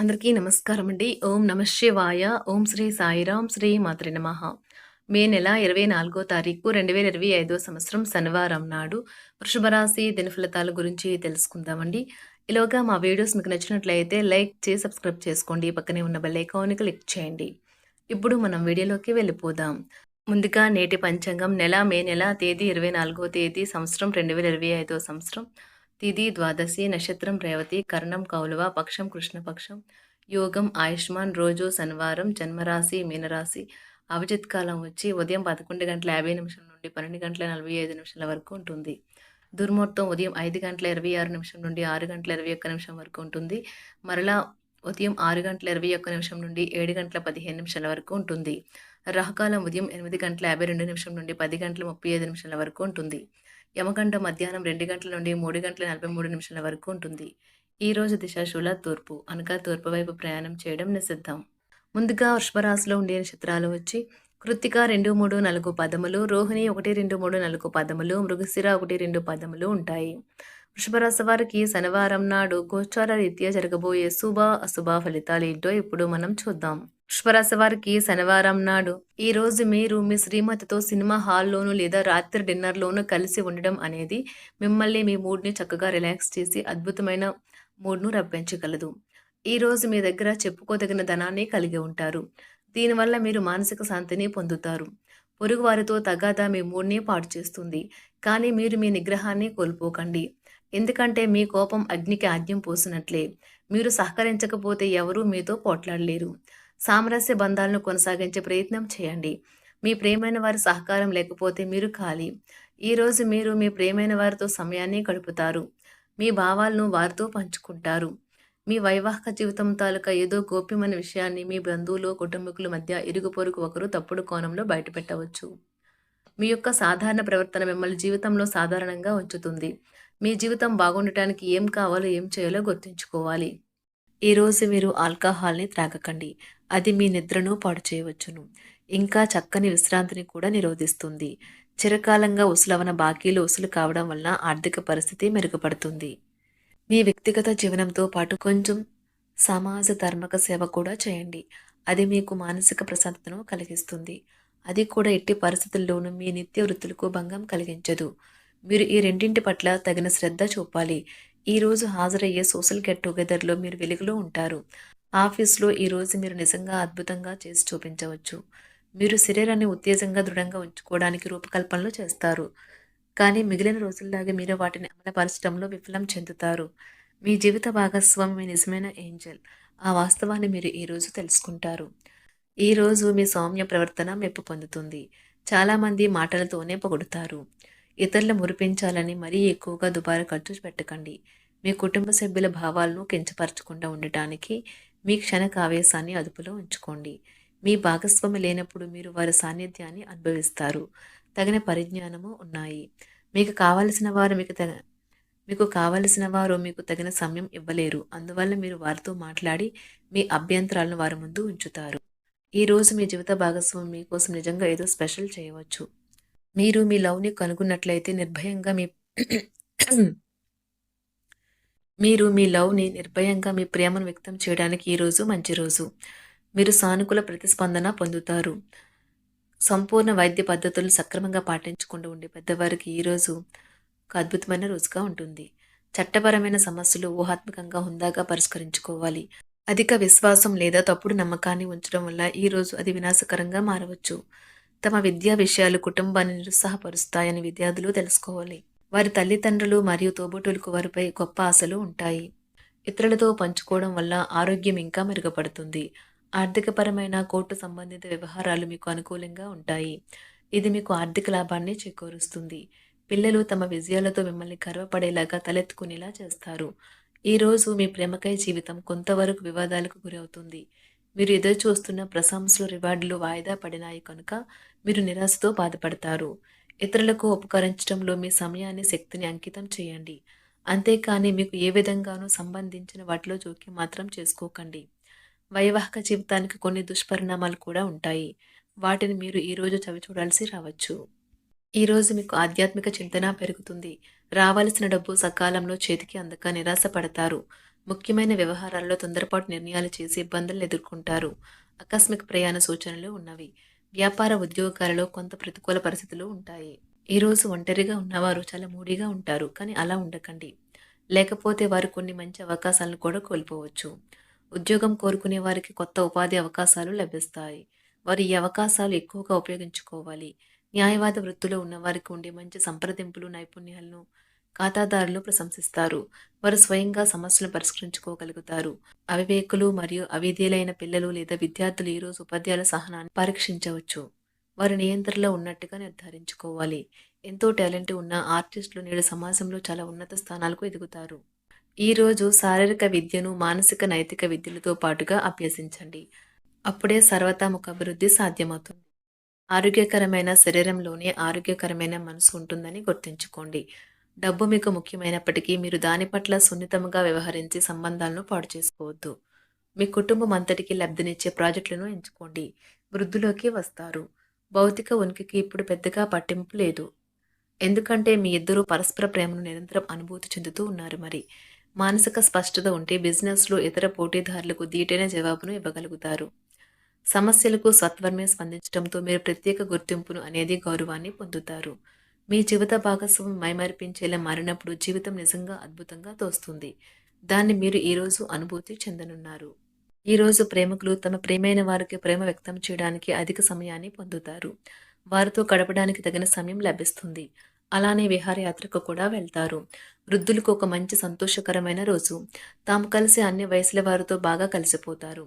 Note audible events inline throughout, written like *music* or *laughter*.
అందరికీ నమస్కారం అండి ఓం నమ శివాయ. ఓం శ్రీ సాయిరాం శ్రీ మాత్రి నమ. మే నెల ఇరవై నాలుగో తారీఖు రెండు వేల ఇరవై ఐదో సంవత్సరం శనివారం నాడు వృషభరాశి దినఫలితాల గురించి తెలుసుకుందామండి. ఇలాగా మా వీడియోస్ మీకు నచ్చినట్లయితే లైక్ చేసి సబ్స్క్రైబ్ చేసుకోండి. పక్కనే ఉన్న బెల్ ఐకాన్ని క్లిక్ చేయండి. ఇప్పుడు మనం వీడియోలోకి వెళ్ళిపోదాం. ముందుగా నేటి పంచాంగం నెల మే నెల తేదీ ఇరవై నాలుగో తేదీ సంవత్సరం రెండు వేల ఇరవై ఐదో సంవత్సరం. తిది ద్వాదశి నక్షత్రం రేవతి కర్ణం కౌలువ పక్షం కృష్ణపక్షం యోగం ఆయుష్మాన్ రోజు శనివారం జన్మరాశి మీనరాశి. అవిజిత్ కాలం వచ్చి ఉదయం పదకొండు గంటల యాభై నిమిషం నుండి పన్నెండు గంటల నలభై ఐదు నిమిషాల వరకు ఉంటుంది. దుర్ముహూర్తం ఉదయం ఐదు గంటల ఇరవై ఆరు నిమిషం నుండి ఆరు గంటల ఇరవై ఒక్క నిమిషం వరకు ఉంటుంది. మరలా ఉదయం ఆరు గంటల ఇరవై ఒక్క నిమిషం నుండి ఏడు గంటల పదిహేను నిమిషాల వరకు ఉంటుంది. రాహుకాలం ఉదయం ఎనిమిది గంటల యాభై రెండు నిమిషం నుండి పది గంటల ముప్పై ఐదు నిమిషాల వరకు ఉంటుంది. యమగండ మధ్యాహ్నం రెండు గంటల నుండి మూడు గంటల నలభై మూడు నిమిషాల వరకు ఉంటుంది. ఈ రోజు దిశాశూల తూర్పు అనగా తూర్పు వైపు ప్రయాణం చేయడం నిషిద్ధం. ముందుగా వృషభరాశిలో ఉండే నక్షత్రాలు వచ్చి కృత్తిక రెండు మూడు నాలుగు పదములు రోహిణి ఒకటి రెండు మూడు నాలుగు పదములు మృగశిర ఒకటి రెండు పదములు ఉంటాయి. వృషభరాశి వారికి శనివారం నాడు గోచార రీత్యా జరగబోయే శుభ అశుభ ఫలితాలు ఏంటో ఇప్పుడు మనం చూద్దాం. వృషభరాశి వారికి శనివారం నాడు ఈ రోజు మీరు మీ శ్రీమతితో సినిమా హాల్లోనూ లేదా రాత్రి డిన్నర్లోనూ కలిసి ఉండడం అనేది మిమ్మల్ని మీ మూడ్ని చక్కగా రిలాక్స్ చేసి అద్భుతమైన మూడ్ను రప్పించగలదు. ఈ రోజు మీ దగ్గర చెప్పుకోదగిన ధనాన్ని కలిగి ఉంటారు. దీనివల్ల మీరు మానసిక శాంతిని పొందుతారు. పొరుగు వారితో తగాదా మీ మూడ్ని పాడు చేస్తుంది. కానీ మీరు మీ నిగ్రహాన్ని కోల్పోకండి. ఎందుకంటే మీ కోపం అగ్నికి ఆద్యం పోసినట్లే. మీరు సహకరించకపోతే ఎవరూ మీతో పోట్లాడలేరు. సామరస్య బంధాలను కొనసాగించే ప్రయత్నం చేయండి. మీ ప్రేమైన వారి సహకారం లేకపోతే మీరు ఖాళీ. ఈరోజు మీరు మీ ప్రేమైన వారితో సమయాన్ని గడుపుతారు. మీ భావాలను వారితో పంచుకుంటారు. మీ వైవాహిక జీవితం తాలూకా ఏదో గోప్యమైన విషయాన్ని మీ బంధువులు కుటుంబకుల మధ్య ఇరుగు పొరుగు ఒకరు తప్పుడు కోణంలో బయటపెట్టవచ్చు. మీ యొక్క సాధారణ ప్రవర్తన మిమ్మల్ని జీవితంలో సాధారణంగా ఉంచుతుంది. మీ జీవితం బాగుండటానికి ఏం కావాలో ఏం చేయాలో గుర్తుంచుకోవాలి. ఈరోజు మీరు ఆల్కహాల్ని త్రాగకండి. అది మీ నిద్రను పాడు చేయవచ్చును. ఇంకా చక్కని విశ్రాంతిని కూడా నిరోధిస్తుంది. చిరకాలంగా ఉసులవన బాకీలు ఉసులు కావడం వలన ఆర్థిక పరిస్థితి మెరుగుపడుతుంది. మీ వ్యక్తిగత జీవనంతో పాటు కొంచెం సమాజ ధర్మక సేవ కూడా చేయండి. అది మీకు మానసిక ప్రశాంతతను కలిగిస్తుంది. అది కూడా ఎట్టి పరిస్థితుల్లోనూ మీ నిత్య వృత్తులకు భంగం కలిగించదు. మీరు ఈ రెండింటి పట్ల తగిన శ్రద్ధ చూపాలి. ఈరోజు హాజరయ్యే సోషల్ గెట్ టుగెదర్లో మీరు వెలుగులో ఉంటారు. ఆఫీస్లో ఈరోజు మీరు నిజంగా అద్భుతంగా చేసి చూపించవచ్చు. మీరు శరీరాన్ని ఉత్తేజంగా దృఢంగా ఉంచుకోవడానికి రూపకల్పనలు చేస్తారు. కానీ మిగిలిన రోజుల్లాగే మీరు వాటిని అమలుపరచడంలో విఫలం చెందుతారు. మీ జీవిత భాగస్వామి మీ నిజమైన ఏంజల్. ఆ వాస్తవాన్ని మీరు ఈరోజు తెలుసుకుంటారు. ఈరోజు మీ సౌమ్య ప్రవర్తన మెప్పు పొందుతుంది. చాలామంది మాటలతోనే పొగుడుతారు. ఇతరులు మురిపించాలని మరీ ఎక్కువగా దుబారా ఖర్చు పెట్టకండి. మీ కుటుంబ సభ్యుల భావాలను కించపరచకుండా ఉండటానికి మీ క్షణక ఆవేశాన్ని అదుపులో ఉంచుకోండి. మీ భాగస్వామి లేనప్పుడు మీరు వారి సాన్నిధ్యాన్ని అనుభవిస్తారు. తగిన పరిజ్ఞానము ఉన్నాయి. మీకు కావలసిన వారు మీకు తగ మీకు కావలసిన వారు మీకు తగిన సమయం ఇవ్వలేరు. అందువల్ల మీరు వారితో మాట్లాడి మీ అభ్యంతరాలను వారి ముందు ఉంచుతారు. ఈరోజు మీ జీవిత భాగస్వామి మీకోసం నిజంగా ఏదో స్పెషల్ చేయవచ్చు. మీరు మీ లవ్ని కనుగొన్నట్లయితే నిర్భయంగా మీ *clears throat* మీరు మీ లవ్ని నిర్భయంగా మీ ప్రేమను వ్యక్తం చేయడానికి ఈరోజు మంచి రోజు. మీరు సానుకూల ప్రతిస్పందన పొందుతారు. సంపూర్ణ వైద్య పద్ధతులు సక్రమంగా పాటించకుండా ఉండే పెద్దవారికి ఈరోజు ఒక అద్భుతమైన రోజుగా ఉంటుంది. చట్టపరమైన సమస్యలు ఊహాత్మకంగా హుందాగా పరిష్కరించుకోవాలి. అధిక విశ్వాసం లేదా తప్పుడు నమ్మకాన్ని ఉంచడం వల్ల ఈరోజు అది వినాశకరంగా మారవచ్చు. తమ విద్యా విషయాలు కుటుంబాన్ని నిరుత్సాహపరుస్తాయని విద్యార్థులు తెలుసుకోవాలి. వారి తల్లిదండ్రులు మరియు తోబుటులకు వారిపై గొప్ప ఆశలు ఉంటాయి. ఇతరులతో పంచుకోవడం వల్ల ఆరోగ్యం ఇంకా మెరుగుపడుతుంది. ఆర్థికపరమైన కోర్టు సంబంధిత వ్యవహారాలు మీకు అనుకూలంగా ఉంటాయి. ఇది మీకు ఆర్థిక లాభాన్ని చేకూరుస్తుంది. పిల్లలు తమ విజయాలతో మిమ్మల్ని గర్వపడేలాగా తలెత్తుకునేలా చేస్తారు. ఈరోజు మీ ప్రేమకై జీవితం కొంతవరకు వివాదాలకు గురవుతుంది. మీరు ఎదురు చూస్తున్న ప్రశంసలు రివార్డులు వాయిదా పడినాయి కనుక మీరు నిరాశతో బాధపడతారు. ఇతరులకు ఉపకరించడంలో మీ సమయాన్ని శక్తిని అంకితం చేయండి. అంతేకాని మీకు ఏ విధంగానూ సంబంధించిన వాటిలో జోక్యం మాత్రం చేసుకోకండి. వైవాహిక జీవితానికి కొన్ని దుష్పరిణామాలు కూడా ఉంటాయి. వాటిని మీరు ఈరోజు చవి చూడాల్సి రావచ్చు. ఈరోజు మీకు ఆధ్యాత్మిక చింతన పెరుగుతుంది. రావాల్సిన డబ్బు సకాలంలో చేతికి అందక నిరాశపడతారు. ముఖ్యమైన వ్యవహారాల్లో తొందరపాటు నిర్ణయాలు చేసి ఇబ్బందులు ఎదుర్కొంటారు. ఆకస్మిక ప్రయాణ సూచనలు ఉన్నవి. వ్యాపార ఉద్యోగాలలో కొంత ప్రతికూల పరిస్థితులు ఉంటాయి. ఈరోజు ఒంటరిగా ఉన్నవారు చాలా మూడిగా ఉంటారు కానీ అలా ఉండకండి. లేకపోతే వారు కొన్ని మంచి అవకాశాలను కూడా కోల్పోవచ్చు. ఉద్యోగం కోరుకునే వారికి కొత్త ఉపాధి అవకాశాలు లభిస్తాయి. వారు ఈ అవకాశాలు ఎక్కువగా ఉపయోగించుకోవాలి. న్యాయవాద వృత్తిలో ఉన్నవారికి ఉండే మంచి సంప్రదింపులు నైపుణ్యాలను ఖాతాదారులు ప్రశంసిస్తారు. వారు స్వయంగా సమస్యలను పరిష్కరించుకోగలుగుతారు. అవివేకులు మరియు అవిధేయులైన పిల్లలు లేదా విద్యార్థులు ఈరోజు ఉపాధ్యాయుల సహనాన్ని పరీక్షించవచ్చు. వారు నియంత్రణలో ఉన్నట్టుగా నిర్ధారించుకోవాలి. ఎంతో టాలెంట్ ఉన్న ఆర్టిస్టులు నేడు సమాజంలో చాలా ఉన్నత స్థానాలకు ఎదుగుతారు. ఈరోజు శారీరక విద్యను మానసిక నైతిక విద్యలతో పాటుగా అభ్యసించండి. అప్పుడే సర్వతాముఖ అభివృద్ధి సాధ్యమవుతుంది. ఆరోగ్యకరమైన శరీరంలోనే ఆరోగ్యకరమైన మనసు ఉంటుందని గుర్తుంచుకోండి. డబ్బు మీకు ముఖ్యమైనప్పటికీ మీరు దాని పట్ల సున్నితంగా వ్యవహరించి సంబంధాలను పాడు చేసుకోవద్దు. మీ కుటుంబం అంతటికి లబ్ధినిచ్చే ప్రాజెక్టులను ఎంచుకోండి. వృద్ధిలోకి వస్తారు. భౌతిక ఉనికికి ఇప్పుడు పెద్దగా పట్టింపు లేదు. ఎందుకంటే మీ ఇద్దరూ పరస్పర ప్రేమను నిరంతరం అనుభూతి చెందుతూ ఉన్నారు మరి. మానసిక స్పష్టత ఉంటే బిజినెస్లో ఇతర పోటీదారులకు దీటైన జవాబును ఇవ్వగలుగుతారు. సమస్యలకు సత్వరమే స్పందించడంతో మీరు ప్రత్యేక గుర్తింపును అనేది గౌరవాన్ని పొందుతారు. మీ జీవిత భాగస్వామి మైమర్పించేలా మారినప్పుడు జీవితం నిజంగా అద్భుతంగా తోస్తుంది. దాన్ని మీరు ఈరోజు అనుభూతి చెందనున్నారు. ఈరోజు ప్రేమికులు తమ ప్రేమైన వారికి ప్రేమ వ్యక్తం చేయడానికి అధిక సమయాన్ని పొందుతారు. వారితో గడపడానికి తగిన సమయం లభిస్తుంది. అలానే విహారయాత్రకు కూడా వెళ్తారు. వృద్ధులకు ఒక మంచి సంతోషకరమైన రోజు. తాము కలిసి అన్ని వయసుల వారితో బాగా కలిసిపోతారు.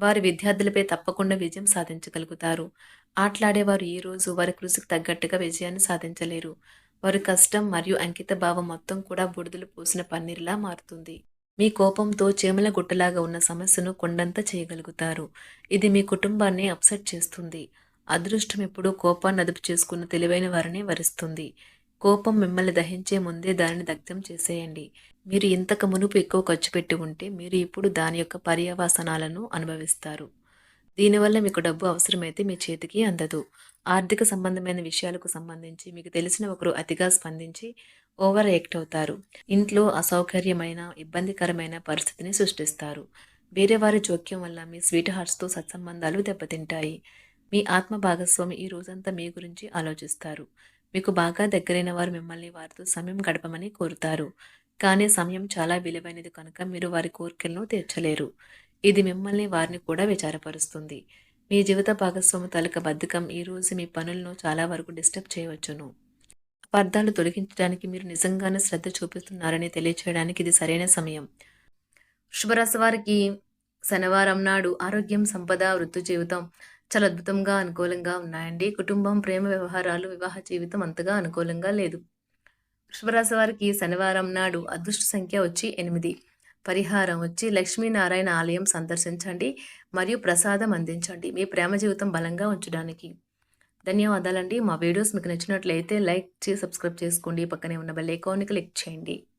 వారి విద్యార్థులపై తప్పకుండా విజయం సాధించగలుగుతారు. ఆటలాడేవారు ఈ రోజు వారి కృషికి తగ్గట్టుగా విజయాన్ని సాధించలేరు. వారి కష్టం మరియు అంకిత భావం మొత్తం కూడా బుడిదలు పోసిన పన్నీర్లా మారుతుంది. మీ కోపంతో చేమల గుట్టలాగా ఉన్న సమస్యను కొండంత చేయగలుగుతారు. ఇది మీ కుటుంబాన్ని అప్సెట్ చేస్తుంది. అదృష్టం ఎప్పుడూ కోపాన్ని అదుపు చేసుకున్న తెలివైన వారిని వరిస్తుంది. కోపం మిమ్మల్ని దహించే ముందే దానిని దగ్ధం చేసేయండి. మీరు ఇంతకు మునుపు ఎక్కువ ఖర్చు పెట్టి ఉంటే మీరు ఇప్పుడు దాని యొక్క పర్యవసనాలను అనుభవిస్తారు. దీనివల్ల మీకు డబ్బు అవసరమైతే మీ చేతికి అందదు. ఆర్థిక సంబంధమైన విషయాలకు సంబంధించి మీకు తెలిసిన ఒకరు అతిగా స్పందించి ఓవర్ యాక్ట్ అవుతారు. ఇంట్లో అసౌకర్యమైన ఇబ్బందికరమైన పరిస్థితిని సృష్టిస్తారు. వేరే వారి జోక్యం వల్ల మీ స్వీట్ హార్ట్స్తో సత్సంబంధాలు దెబ్బతింటాయి. మీ ఆత్మ భాగస్వామి ఈ రోజంతా మీ గురించి ఆలోచిస్తారు. మీకు బాగా దగ్గరైన వారు మిమ్మల్ని వారితో సమయం గడపమని కోరుతారు. కానీ సమయం చాలా విలువైనది కనుక మీరు వారి కోరికలను తీర్చలేరు. ఇది మిమ్మల్ని వారిని కూడా విచారపరుస్తుంది. మీ జీవిత భాగస్వామి తాలూక బద్ధకం ఈరోజు మీ పనులను చాలా వరకు డిస్టర్బ్ చేయవచ్చును. అపార్థాలు తొలగించడానికి మీరు నిజంగానే శ్రద్ధ చూపిస్తున్నారని తెలియచేయడానికి ఇది సరైన సమయం. శుభరాశి వారికి శనివారం నాడు ఆరోగ్యం సంపద వృత్తి జీవితం చాలా అద్భుతంగా అనుకూలంగా ఉన్నాయండి. కుటుంబం ప్రేమ వ్యవహారాలు వివాహ జీవితం అంతగా అనుకూలంగా లేదు. వృషభరాశి వారికి శనివారం నాడు అదృష్ట సంఖ్య వచ్చి ఎనిమిది. పరిహారం వచ్చి లక్ష్మీనారాయణ ఆలయం సందర్శించండి మరియు ప్రసాదం అందించండి. మీ ప్రేమ జీవితం బలంగా ఉంచడానికి. ధన్యవాదాలండి. మా వీడియోస్ మీకు నచ్చినట్లయితే లైక్ చేసి సబ్స్క్రైబ్ చేసుకోండి. పక్కనే ఉన్న బెల్ ఐకాన్ని క్లిక్ చేయండి.